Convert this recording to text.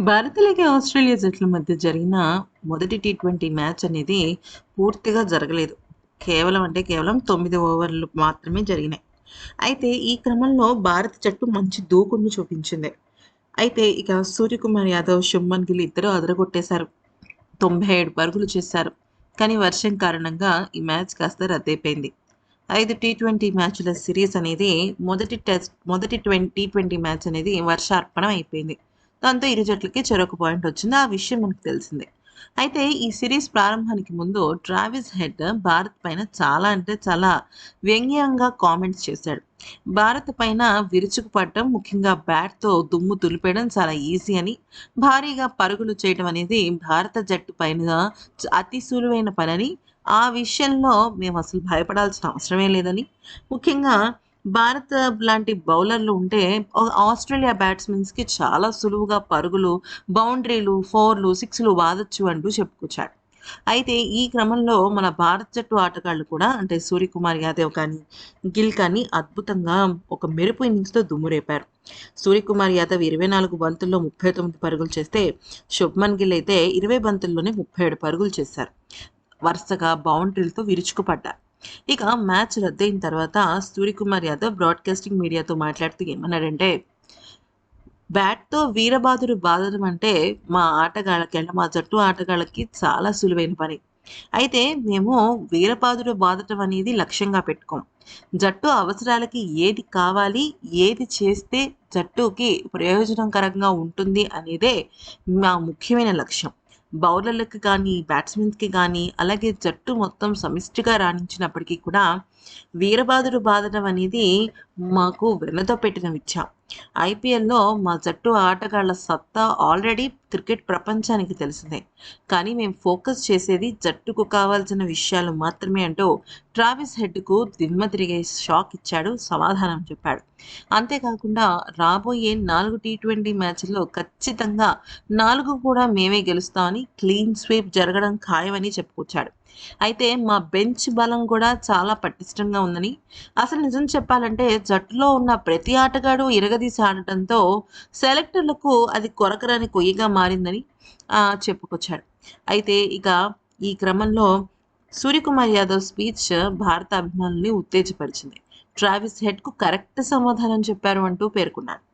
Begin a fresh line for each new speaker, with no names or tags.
Bharat Australia జట్ల మధ్య జరిగిన మొదటి టీ ట్వంటీ మ్యాచ్ అనేది పూర్తిగా జరగలేదు. కేవలం అంటే కేవలం తొమ్మిది ఓవర్లు మాత్రమే జరిగినాయి. అయితే ఈ క్రమంలో భారత జట్టు మంచి దూకుడును చూపించింది. అయితే ఇక సూర్యకుమార్ యాదవ్, శుభ్మన్ గిల్ ఇద్దరూ అదరగొట్టేశారు. 97 పరుగులు చేశారు. కానీ వర్షం కారణంగా ఈ మ్యాచ్ కాస్త రద్దయిపోయింది. ఐదు టీ ట్వంటీ మ్యాచ్‌ల సిరీస్ అనేది మొదటి టెస్ట్ మొదటి ట్వంటీ టీ ట్వంటీ మ్యాచ్ అనేది వర్షార్పణం అయిపోయింది. దాంతో ఇరు జట్లకి చెరొక పాయింట్ వచ్చింది. ఆ విషయం మనకు తెలిసిందే. అయితే ఈ సిరీస్ ప్రారంభానికి ముందు ట్రావిస్ హెడ్ భారత్ పైన చాలా అంటే చాలా వ్యంగ్యంగా కామెంట్స్ చేశాడు. భారత్ పైన విరుచుకుపడటం ముఖ్యంగా బ్యాట్‌తో దుమ్ము దులిపేయడం చాలా ఈజీ అని, భారీగా పరుగులు చేయడం అనేది భారత జట్టు పైన అతి సులువైన పనని, ఆ విషయంలో మేము అసలు భయపడాల్సిన అవసరమే లేదని, ముఖ్యంగా భారత్ లాంటి బౌలర్లు ఉంటే ఆస్ట్రేలియా ఆస్ట్రేలియా బ్యాట్స్‌మెన్స్‌కి చాలా సులువుగా పరుగులు, బౌండరీలు, ఫోర్‌లు, సిక్స్‌లు వాదొచ్చు అంటూ చెప్పుకొచ్చాడు. అయితే ఈ క్రమంలో మన భారత జట్టు ఆటగాళ్ళు కూడా అంటే సూర్యకుమార్ యాదవ్ కానీ, గిల్ కానీ అద్భుతంగా ఒక మెరుపు ఇన్నింగ్స్‌తో దుమ్మురేపారు. సూర్యకుమార్ యాదవ్ 24 బంతుల్లో 39 పరుగులు చేస్తే, శుభ్మన్ గిల్ అయితే 20 బంతుల్లోనే 37 పరుగులు చేశారు. వరుసగా బౌండరీలతో విరుచుకుపడ్డారు. ఇక మ్యాచ్ రద్దయిన తర్వాత సూర్యకుమార్ యాదవ్ బ్రాడ్‌కాస్టింగ్ మీడియాతో మాట్లాడుతూ ఏమన్నాడంటే బ్యాట్‌తో వీరబాదుడు బాధడం అంటే మా ఆటగాళ్ళకి అంటే మా జట్టు ఆటగాళ్ళకి చాలా సులువైన పని. అయితే మేము వీరబాదుడు బాధటం అనేది లక్ష్యంగా పెట్టుకోం. జట్టు అవసరాలకి ఏది కావాలి, ఏది చేస్తే జట్టుకి ప్రయోజనకరంగా ఉంటుంది అనేదే మా ముఖ్యమైన లక్ష్యం. బౌలర్లకు కానీ, బ్యాట్స్‌మెన్స్‌కి కానీ అలాగే జట్టు మొత్తం సమిష్టిగా రాణించినప్పటికీ కూడా వీరబాదుడు బాధడం అనేది మాకు వెన్నతో పెట్టిన విద్య. ఐపీఎల్‌లో మా జట్టు ఆటగాళ్ళ సత్తా ఆల్రెడీ క్రికెట్ ప్రపంచానికి తెలిసిందే. కానీ మేము ఫోకస్ చేసేది జట్టుకు కావాల్సిన విషయాలు మాత్రమే అంటూ ట్రావిస్ హెడ్‌కు దిమ్మ తిరిగే షాక్ ఇచ్చాడు. సమాధానం చెప్పాడు. అంతేకాకుండా రాబోయే నాలుగు టీ ట్వంటీ మ్యాచ్‌ల్లో ఖచ్చితంగా నాలుగు కూడా మేమే గెలుస్తామని, క్లీన్ స్వీప్ జరగడం ఖాయమని చెప్పుకొచ్చాడు. అయితే మా బెంచ్ బలం కూడా చాలా పటిష్టంగా ఉందని, అసలు నిజం చెప్పాలంటే జట్టులో ఉన్న ప్రతి ఆటగాడు ఇరగదీసి ఆడటంతో సెలెక్టర్లకు అది కొరకరాని కొయ్యగా మారిందని చెప్పుకొచ్చాడు. అయితే ఇక ఈ క్రమంలో సూర్యకుమార్ యాదవ్ స్పీచ్ భారత అభిమానుల్ని ఉత్తేజపరిచింది. ట్రావిస్ హెడ్‌కు కరెక్ట్ సమాధానం చెప్పారు అంటూ పేర్కొన్నాడు.